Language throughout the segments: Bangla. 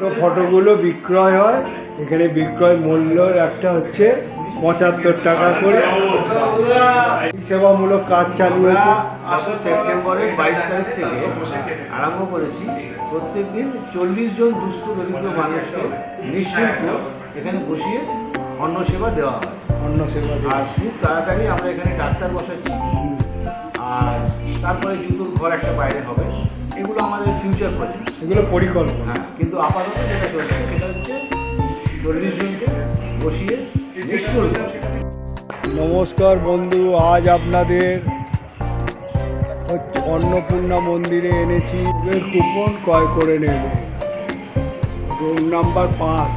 ছোটো ফটোগুলো বিক্রয় হয়। এখানে বিক্রয় মূল্য একটা হচ্ছে পঁচাত্তর টাকা করে। এই সেবামূলক কাজ চালু হয়েছে। আসল সেপ্টেম্বরের বাইশ তারিখ থেকে আরম্ভ করেছি। প্রত্যেক দিন চল্লিশ জন দুস্থ দরিদ্র মানুষকে নিঃশুল্ক এখানে বসিয়ে অন্ন সেবা দেওয়া হয়। অন্য সেবা আর খুব তাড়াতাড়ি আমরা এখানে ডাক্তার বসাচ্ছি। আর তারপরে জুতোর ঘর একটা বাইরে হবে। এগুলো আমাদের ফিউচার প্রজেক্ট এগুলো পরিকল্পনা। হ্যাঁ কিন্তু আপাতত যেটা চলছে সেটা হচ্ছে চল্লিশ জনকে বসিয়ে নিঃশুল্ক নমস্কার বন্ধু আজ আপনাদের অন্নপূর্ণা মন্দিরে এনেছি। কুপন ক্রয় করে নেবে। রুম নাম্বার পাঁচ।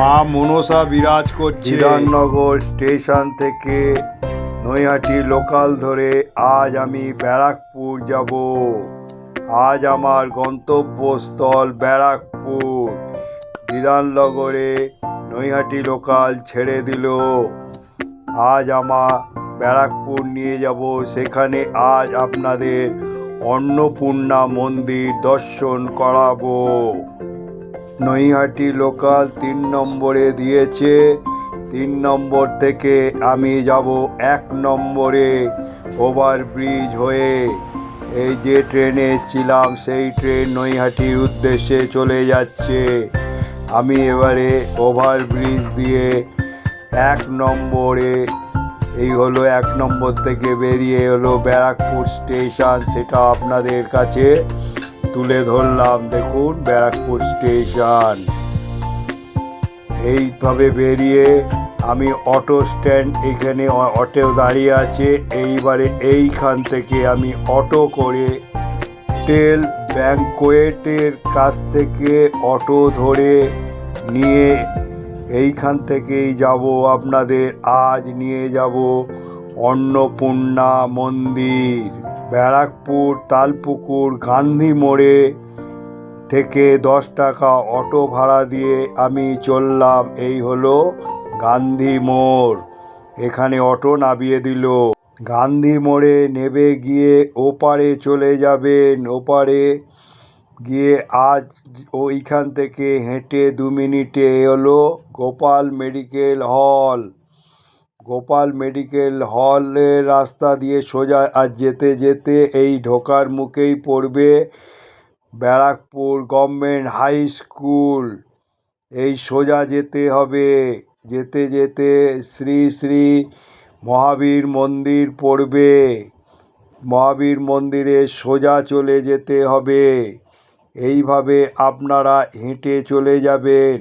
মা মনসা বিরাজ করছে। বিধাননগর স্টেশন থেকে নৈহাটি লোকাল ধরে আজ আমি ব্যারাকপুর যাব। আজ আমার গন্তব্যস্থল ব্যারাকপুর। বিধাননগরে নৈহাটি লোকাল ছেড়ে দিল। আজ আমার ব্যারাকপুর নিয়ে যাব। সেখানে আজ আপনাদের অন্নপূর্ণা মন্দির দর্শন করাবো। নৈহাটি লোকাল তিন নম্বরে দিয়েছে তিন নম্বর থেকে আমি যাব এক নম্বরে ওভারব্রিজ হয়ে। এই যে ট্রেনে এসেছিলাম, সেই ট্রেন নৈহাটির উদ্দেশ্যে চলে যাচ্ছে। আমি এবারে ওভারব্রিজ দিয়ে এক নম্বরে, এই হলো এক নম্বর থেকে বেরিয়ে হলো ব্যারাকপুর স্টেশন, সেটা আপনাদের কাছে তুলে ধরলাম। দেখুন, ব্যারাকপুর স্টেশন। এইভাবে বেরিয়ে আমি অটো স্ট্যান্ড এখানে অটো দাঁড়িয়ে আছে। এইবারে এইখান থেকে আমি অটো করে হোটেল ব্যাংকোয়েটের কাছ থেকে অটো ধরে নিয়ে এইখান থেকেই যাব আপনাদের। আজ নিয়ে যাব অন্নপূর্ণা মন্দির, ব্যারাকপুর, তালপুকুর, গান্ধী মোড়ে থেকে দশ টাকা অটো ভাড়া দিয়ে আমি চললাম। এই হলো গান্ধী মোড়। এখানে অটো নামিয়ে দিল। গান্ধী মোড়ে নেবে গিয়ে ওপারে চলে যাবেন। ওপারে গিয়ে আজ ওইখান থেকে হেঁটে দু মিনিটে এলো Gopal medical hall. Gopal medical হলের রাস্তা দিয়ে সোজা আর যেতে যেতে এই ঢোকার মুখেই পড়বে ব্যারাকপুর গভর্নমেন্ট হাই স্কুল। এই সোজা যেতে হবে। যেতে যেতে শ্রী শ্রী মহাবীর মন্দির পড়বে। মহাবীর মন্দিরে সোজা চলে যেতে হবে। এইভাবে আপনারা হেঁটে চলে যাবেন।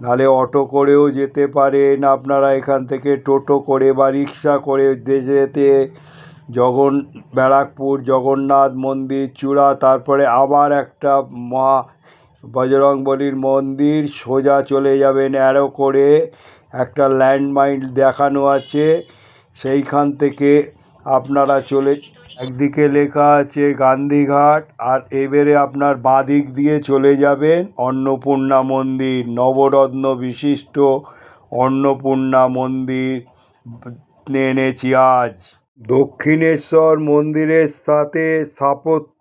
নালে অটো করেও যেতে পারেন। আপনারা এখান থেকে টোটো করে বা রিক্সা করে যেতে জগন, ব্যারাকপুর, জগন্নাথ মন্দির, চূড়া, তারপরে আবার একটা মা বজরংবলীর মন্দির সোজা চলে যাবেন অ্যারো করে। একটা ল্যান্ডমাইন দেখানো আছে। সেইখান থেকে আপনারা চলে একদিকে লেখা আছে গান্ধীঘাট আর এবারে আপনার বাঁ দিক দিয়ে চলে যাবেন অন্নপূর্ণা মন্দির, নবরত্ন বিশিষ্ট অন্নপূর্ণা মন্দির এনেছি আজ। দক্ষিণেশ্বর মন্দিরের সাথে স্থাপত্য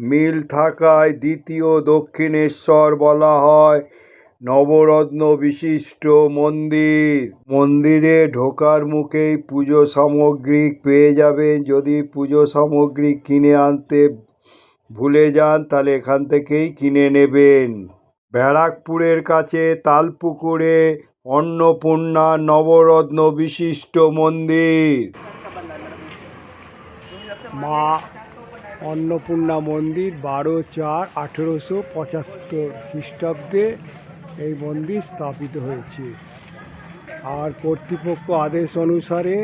মিল থাকায় দ্বিতীয় দক্ষিণেশ্বর বলা হয় নবরত্ন বিশিষ্ট মন্দির। মন্দিরে ঢোকার মুখেই পুজো সামগ্রী পেয়ে যাবেন। যদি পুজো সামগ্রী কিনে আনতে ভুলে যান, তাহলে এখান থেকেই কিনে নেবেন। ব্যারাকপুরের কাছে তালপুকুরে অন্নপূর্ণা নবরত্ন বিশিষ্ট মন্দির। মা অন্নপূর্ণা মন্দির বারো চার আঠেরোশো পঁচাত্তর খ্রিস্টাব্দে এই মন্দির স্থাপিত হয়েছে। আর কর্তৃপক্ষ আদেশ অনুসারে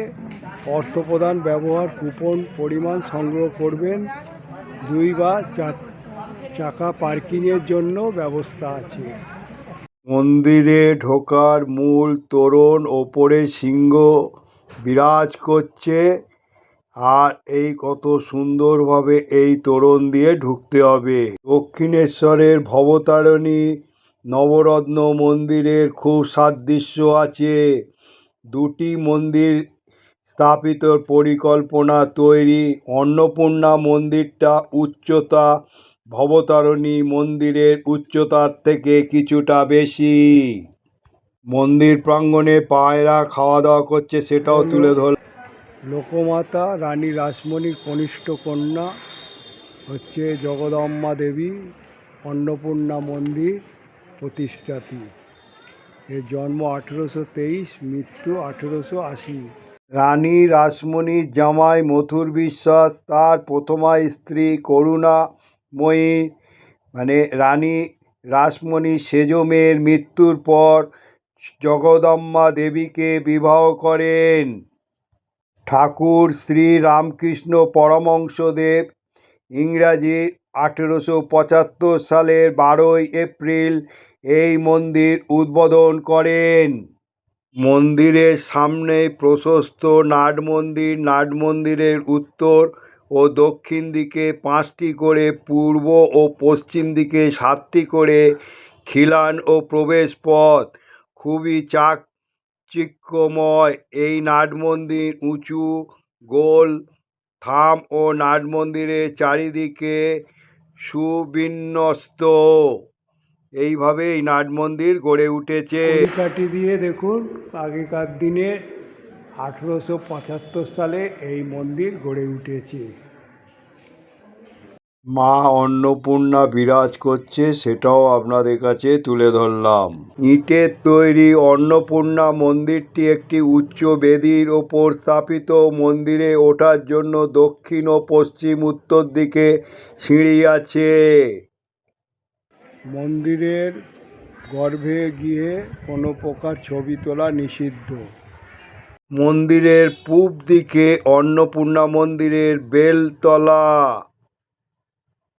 অর্থপ্রদান ব্যবহার কুপন পরিমাণ সংগ্রহ করবেন। দুই বা চাকা পার্কিংয়ের জন্য ব্যবস্থা আছে। মন্দিরে ঢোকার মূল তোরণ ওপরে সিংহ বিরাজ করছে। আর এই কত সুন্দরভাবে এই তোরণ দিয়ে ঢুকতে হবে। দক্ষিণেশ্বরের ভবতারণী নবরত্ন মন্দিরের খুব সাদৃশ্য আছে। দুটি মন্দির স্থাপিত পরিকল্পনা তৈরি। অন্নপূর্ণা মন্দিরটা উচ্চতা, ভবতারণী মন্দিরের উচ্চতার থেকে কিছুটা বেশি। মন্দির প্রাঙ্গণে পায়রা খাওয়া দাওয়া করছে, সেটাও তুলে ধর লোকমাতা রানী রাসমণির কনিষ্ঠ কন্যা হচ্ছে জগদম্মা দেবী অন্নপূর্ণা মন্দির প্রতিষ্ঠাতি। এর জন্ম আঠেরোশো তেইশ, মৃত্যু আঠেরোশো আশি। রানী রাসমণির জামাই মথুর বিশ্বাস, তার প্রথমা স্ত্রী করুণাময়ী। মানে রানী রাসমণি সেজ মেয়ের মৃত্যুর পর জগদম্মা দেবীকে বিবাহ করেন। ঠাকুর শ্রী রামকৃষ্ণ পরমংশদেব ইংরাজি আঠেরোশো পঁচাত্তর সালের বারোই এপ্রিল এই মন্দির উদ্বোধন করেন। মন্দিরের সামনে প্রশস্ত নাট মন্দির, নাট মন্দিরের উত্তর ও দক্ষিণ দিকে পাঁচটি করে পূর্ব ও পশ্চিম দিকে সাতটি করে খিলান ও প্রবেশ পথ খুবই চাকচিক্যময় এই নাট মন্দির উঁচু, গোল, থাম ও নাট মন্দিরের চারিদিকে সুবিন্যস্ত। এইভাবে এই নাট মন্দির গড়ে উঠেছে। কাঠি দিয়ে দেখুন, আগেকার দিনে আঠেরোশো পঁচাত্তর সালে এই মন্দির গড়ে উঠেছে। মা অন্নপূর্ণা বিরাজ করছে, সেটাও আপনাদের কাছে তুলে ধরলাম। ইটের তৈরি অন্নপূর্ণা মন্দিরটি একটি উচ্চ বেদির ওপর স্থাপিত। মন্দিরে ওঠার জন্য দক্ষিণ ও পশ্চিম উত্তর দিকে সিঁড়ি আছে। মন্দিরের গর্ভে গিয়ে কোনো প্রকার ছবি তোলা নিষিদ্ধ। মন্দিরের পূব দিকে অন্নপূর্ণা মন্দিরের বেলতলা।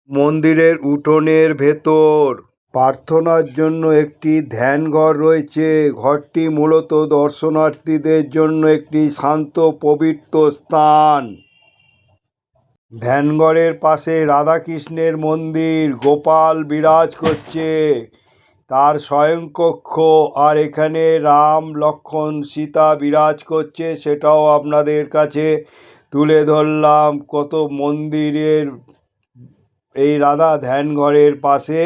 মন্দিরের উঠোনের ভেতর। প্রার্থনার জন্য একটি ধ্যানঘর রয়েছে। ঘরটি মূলত দর্শনার্থীদের জন্য একটি শান্ত, পবিত্র স্থান। ধ্যানঘরের পাশে রাধাকৃষ্ণের মন্দির। গোপাল বিরাজ করছে। তার স্বয়ংকক্ষ আর এখানে রাম লক্ষ্মণ সীতা বিরাজ করছে। সেটাও আপনাদের কাছে তুলে ধরলাম। কত মন্দিরের এই রাধা ধ্যানঘরের পাশে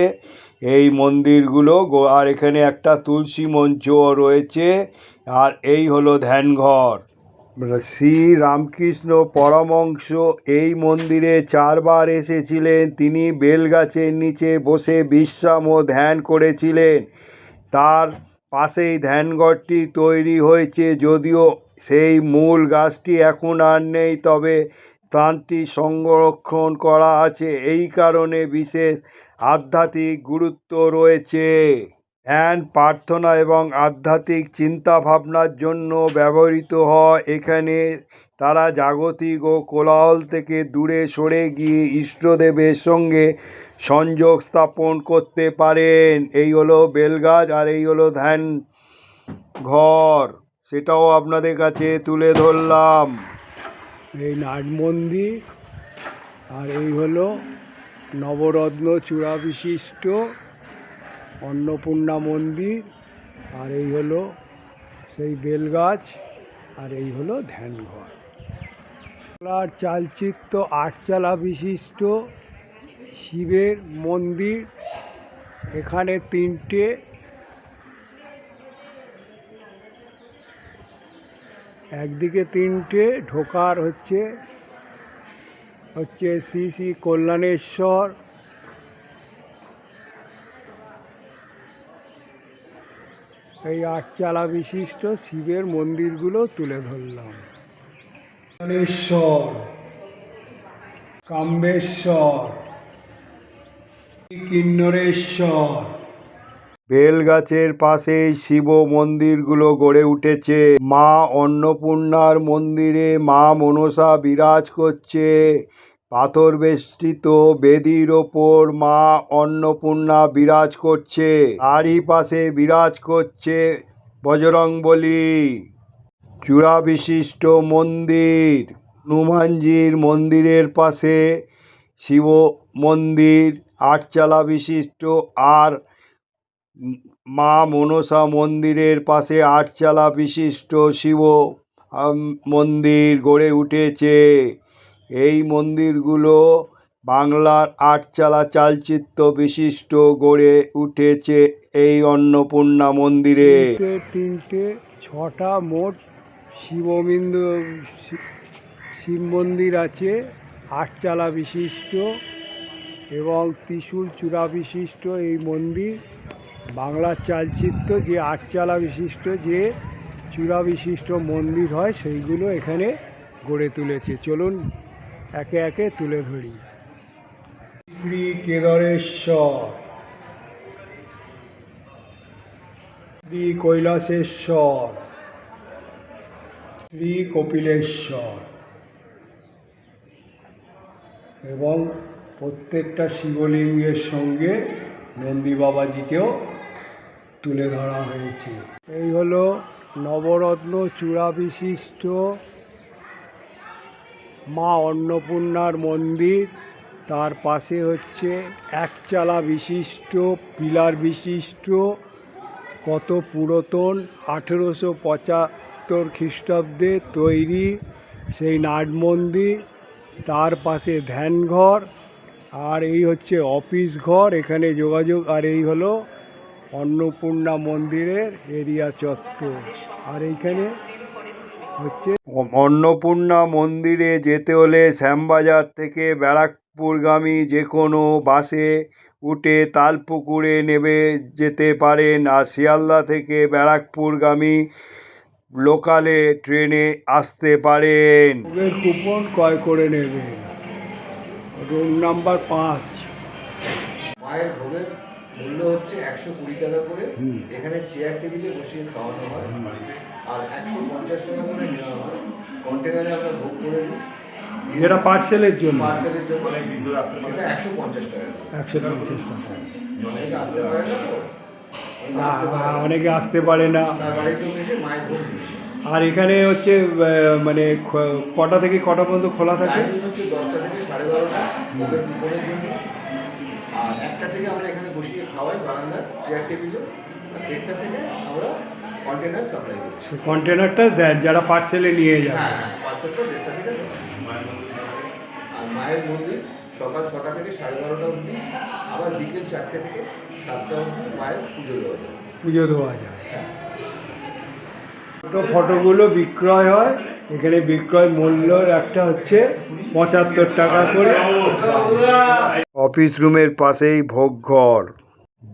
এই মন্দিরগুলো আর এখানে একটা তুলসী মঞ্চও রয়েছে, আর এই হলো ধ্যানঘর। শ্রী রামকৃষ্ণ পরমংশ এই মন্দিরে চারবার এসেছিলেন। তিনি বেলগাছের নিচে বসে বিশ্রাম ও ধ্যান করেছিলেন। তার পাশেই ধ্যানঘরটি তৈরি হয়েছে, যদিও সেই মূল গাছটি এখন আর নেই, তবে স্থানটি সংরক্ষণ করা আছে। এই কারণে বিশেষ আধ্যাত্মিক গুরুত্ব রয়েছে। ধ্যান, প্রার্থনা এবং আধ্যাত্মিক চিন্তা ভাবনার জন্য ব্যবহৃত হয়। এখানে তারা জাগতিক ও কোলাহল থেকে দূরে সরে গিয়ে ইষ্টদেবের সঙ্গে সংযোগ স্থাপন করতে পারেন। এই হলো বেলগাছ আর এই হলো ধ্যান ঘর। সেটাও আপনাদের কাছে তুলে ধরলাম। এই নাট মন্দির। আর এই হলো নবরত্ন চূড়া বিশিষ্ট অন্নপূর্ণা মন্দির। আর এই হলো সেই বেলগাছ, আর এই হলো ধ্যানঘর। আর চালচিত্র আটচালা বিশিষ্ট শিবের মন্দির। এখানে তিনটে একদিকে তিনটে, ঢোকার হচ্ছে হচ্ছে শ্রী শ্রী কল্যাণেশ্বর। এই আটচালা বিশিষ্ট শিবের মন্দিরগুলো তুলে ধরলাম। কল্যাণেশ্বর, কাম্বেশ্বর কিন্নরেশ্বর বেলগাছের পাশেই শিব মন্দিরগুলো গড়ে উঠেছে। মা অন্নপূর্ণার মন্দিরে মা মনসা বিরাজ করছে। পাথর বেষ্টিত বেদির ওপর মা অন্নপূর্ণা বিরাজ করছে। তারই পাশে বিরাজ করছে বজরংবলী। চূড়া বিশিষ্ট মন্দির। হনুমানজির মন্দিরের পাশে শিব মন্দির। আটচালা বিশিষ্ট আর মা মনসা মন্দিরের পাশে আটচালা বিশিষ্ট শিব মন্দির গড়ে উঠেছে। এই মন্দিরগুলো বাংলার আটচালা চালচিত্র বিশিষ্ট গড়ে উঠেছে এই অন্নপূর্ণা মন্দিরে। তিনটে ছটা মোট শিববিন্দ শিব মন্দির আছে, আটচালা বিশিষ্ট এবং ত্রিশূল চূড়া বিশিষ্ট এই মন্দির। বাংলার চালচিত্র, যে আটচালা বিশিষ্ট, যে চূড়া বিশিষ্ট মন্দির হয়, সেইগুলো এখানে গড়ে তুলেছে। চলুন একে একে তুলে ধরি। শ্রী কেদারেশ্বর। শ্রী কৈলাসেশ্বর। শ্রী কপিলেশ্বর। এবং প্রত্যেকটা শিবলিঙ্গের সঙ্গে নন্দী বাবাজিকেও তুলে ধরা হয়েছে। এই হলো নবরত্ন চূড়া বিশিষ্ট মা অন্নপূর্ণার মন্দির। তার পাশে হচ্ছে একচালা বিশিষ্ট, পিলার বিশিষ্ট, কত পুরাতন, আঠেরোশো পঁচাত্তর খ্রিস্টাব্দে তৈরি সেই নাট মন্দির। তার পাশে ধ্যানঘর, আর এই হচ্ছে অফিস ঘর। এখানে যোগাযোগ, আর এই হলো অন্নপূর্ণা মন্দিরের এরিয়া চত্বর। আর এইখানে হচ্ছে অন্নপূর্ণা মন্দিরে যেতে হলে শ্যামবাজার থেকে ব্যারাকপুরগামী যে কোনো বাসে উঠে তালপুকুরে নেমে যেতে পারেন আর শিয়ালদা থেকে ব্যারাকপুরগামী লোকালে ট্রেনে আসতে পারেন। কুপন ক্রয় করে নেবেন রুম নাম্বার পাঁচ। মায়ের ভোগের মূল্য হচ্ছে একশো কুড়ি টাকা করে। এখানে চেয়ার টেবিলে বসিয়ে খাওয়ানো হয়। আর একশো পঞ্চাশ টাকা করে নেওয়া হয়। কন্টেনারে আমরা ভোগ করে দিই। যেটা পার্সেলের জন্য। পার্সেলের জন্য। এটা একশো পঞ্চাশ টাকা একশো পঞ্চাশ টাকা। অনেকে আসতে পারে না অনেকে আসতে পারে না। আর এখানে হচ্ছে মানে কটা থেকে কটা পর্যন্ত খোলা থাকে? দশটা থেকে সাড়ে বারোটা। চেয়ার টেবিলে দেড়টা থেকে আমরা কন্টেনার সাপ্লাই করি সে কন্টেনারটা দেন যারা পার্সেলে নিয়ে যায় হ্যাঁ হ্যাঁ পার্সেলটা দেড়টা থেকে আর মায়ের মন্দির সকাল ছটা থেকে সাড়ে বারোটা অবধি আবার বিকেল চারটে থেকে সাতটা অবধি মায়ের পুজো দেওয়া যায়। পুজো দেওয়া যায়। তো ফটোগুলো বিক্রয় হয়। এখানে বিক্রয় মূল্যর একটা হচ্ছে পঁচাত্তর টাকা করে। অফিস রুমের পাশেই ভোগঘর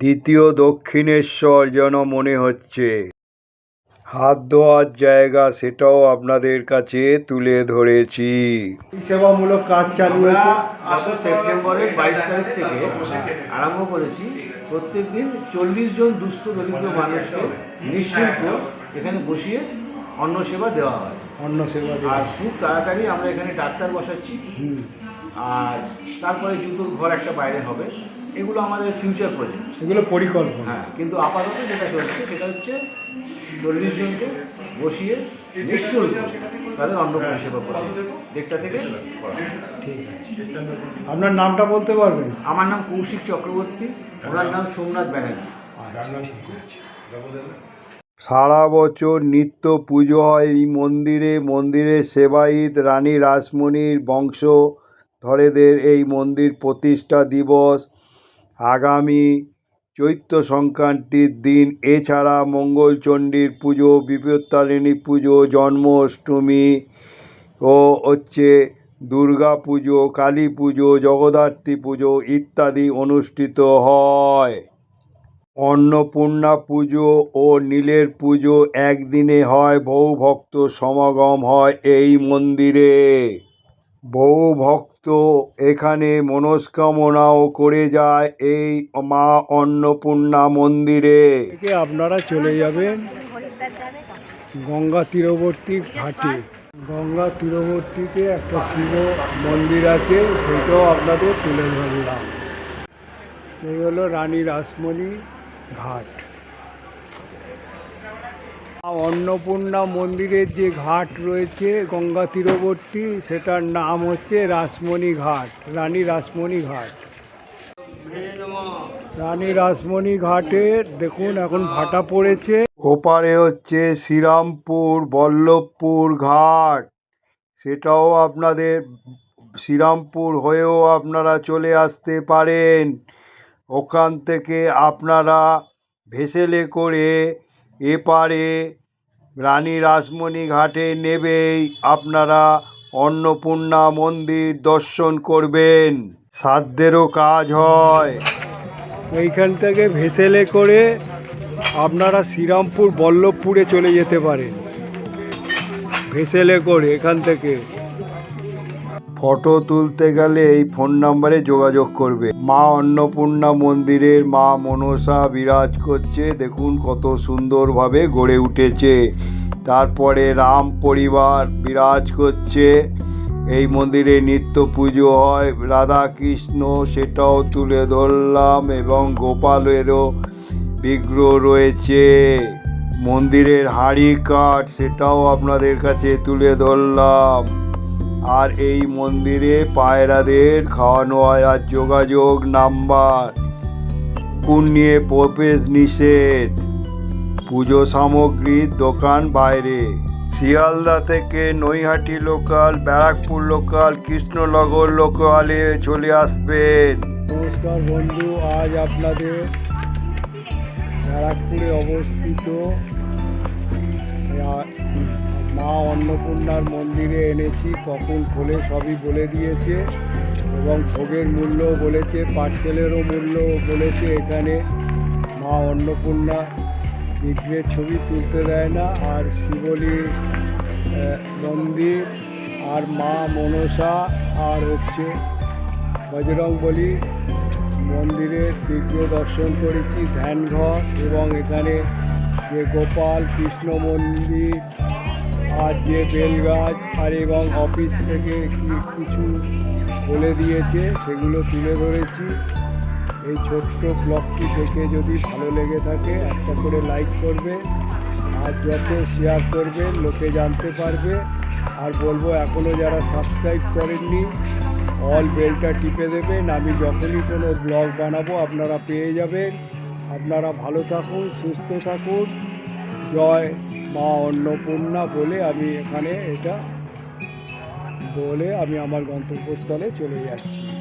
দ্বিতীয় দক্ষিণেশ্বর যেন মনে হচ্ছে। হাত ধোয়ার জায়গা সেটাও আপনাদের কাছে তুলে ধরেছি। এই সেবামূলক কাজ চালু হয়েছে। গত সেপ্টেম্বরের বাইশ তারিখ থেকে আরম্ভ করেছি। প্রত্যেক দিন চল্লিশ জন দুস্থ দরিদ্র মানুষকে নিঃশুল্ক এখানে বসিয়ে অন্ন সেবা দেওয়া হয়। অন্ন সেবা আর খুব তাড়াতাড়ি আমরা এখানে ডাক্তার বসাচ্ছি। হুম। আর তারপরে জুতোর ঘর একটা বাইরে হবে। এগুলো আমাদের ফিউচার প্রজেক্ট এগুলো পরিকল্পনা। হ্যাঁ কিন্তু আপাতত যেটা চলছে সেটা হচ্ছে চল্লিশ জনকে বসিয়ে নিঃশুল্ক তাদের অন্ন পরিষেবা করা। দেড়টা থেকে ঠিক আছে। আপনার নামটা বলতে পারবেন? আমার নাম কৌশিক চক্রবর্তী ওনার নাম সোমনাথ ব্যানার্জি। আচ্ছা সারা বছর নিত্য পুজো হয় এই মন্দিরে। মন্দিরে সেবায়িত রানী রাসমণির বংশ। ধরেদের এই মন্দির প্রতিষ্ঠা দিবস। আগামী চৈত্র সংক্রান্তির দিন, এছাড়া মঙ্গলচণ্ডীর পুজো, বিপত্তারিণী পুজো, জন্মাষ্টমী ও হচ্ছে দুর্গা পুজো, কালী পুজো, জগদ্ধাত্রী পুজো ইত্যাদি অনুষ্ঠিত হয়। অন্নপূর্ণা পুজো ও নীলের পুজো একদিনে হয়, বহু ভক্ত সমাগম হয় এই মন্দিরে। বহু ভক্ত এখানে মনস্কামনাও করে যায় এই মা অন্নপূর্ণা মন্দিরে। আপনারা চলে যাবেন গঙ্গা তীরবর্তী ঘাটে। গঙ্গা তীরবর্তীতে একটা শিব মন্দির আছে সেটাও আপনাদের তুলে ধরলাম। এই হলো রানী রাসমণি ঘাট। অন্নপূর্ণা মন্দিরের যে ঘাট রয়েছে, গঙ্গা তীরবর্তী, সেটার নাম হচ্ছে রাসমণি ঘাট, রানী রাসমণি ঘাট। রানী রাসমণি ঘাটের দেখুন এখন ভাটা পড়েছে। ওপারে হচ্ছে শ্রীরামপুর, বল্লভপুর ঘাট। সেটাও আপনাদের শ্রীরামপুর হয়েও আপনারা চলে আসতে পারেন। ওখান থেকে আপনারা ভেসেলে করে এপারে রানী রাসমণি ঘাটে নেবেই, আপনারা অন্নপূর্ণা মন্দির দর্শন করবেন। সাধ্যেরও কাজ হয়। এইখান থেকে ভেসেলে করে আপনারা শ্রীরামপুর বল্লভপুরে চলে যেতে পারেন। ভেসেলে করে এখান থেকে ফটো তুলতে গেলে এই ফোন নাম্বারে যোগাযোগ করবে। মা অন্নপূর্ণা মন্দিরের মা মনসা বিরাজ করছে। দেখুন কত সুন্দরভাবে গড়ে উঠেছে। তারপরে রাম পরিবার বিরাজ করছে। এই মন্দিরে নিত্য পুজো হয়। রাধা কৃষ্ণ সেটাও তুলে ধরলাম এবং গোপালেরও বিগ্রহ রয়েছে। মন্দিরের হাঁড়ি কাঠ সেটাও আপনাদের কাছে তুলে ধরলাম। আর এই মন্দিরে পায়রাদের খাওয়ানো হয় আর যোগাযোগ নাম্বার। কোন নিয়ে প্রবেশ নিষেধ। পুজো সামগ্রীর দোকান বাইরে। শিয়ালদা থেকে নৈহাটি লোকাল, ব্যারাকপুর লোকাল, কৃষ্ণনগর লোকালে চলে আসবেন। নমস্কার বন্ধু, আজ আপনাদের ব্যারাকপুরে অবস্থিত মা অন্নপূর্ণার মন্দিরে এনেছি কখন খোলে সবই বলে দিয়েছে এবং ভোগের মূল্য বলেছে পার্সেলেরও মূল্য বলেছে এখানে। মা অন্নপূর্ণা বিগ্রহের ছবি তুলতে দেয় না আর শিবলির আহ, মন্দির আর মা মনসা আর হচ্ছে বজরং বলি মন্দিরের বিগ্রহ দর্শন করেছি ধ্যানঘর এবং এখানে যে গোপাল কৃষ্ণ মন্দির আর যে বেলগাছ আর এবং অফিস থেকে কিছু বলে দিয়েছে, সেগুলো তুলে ধরেছি। এই ছোট্ট ব্লগটি দেখে যদি ভালো লেগে থাকে, একটা করে লাইক করবে, আর যত শেয়ার করবে, লোকে জানতে পারবে। আর বলব এখনও যারা সাবস্ক্রাইব করেননি অল বেলটা টিপে দেবেন। আমি যখনই কোনো ব্লগ বানাবো, আপনারা পেয়ে যাবেন। আপনারা ভালো থাকুন, সুস্থ থাকুন। জয় মা অন্নপূর্ণা বলে আমি এখানে এটা বলে আমি আমার গন্তব্যস্থলে চলে যাচ্ছি।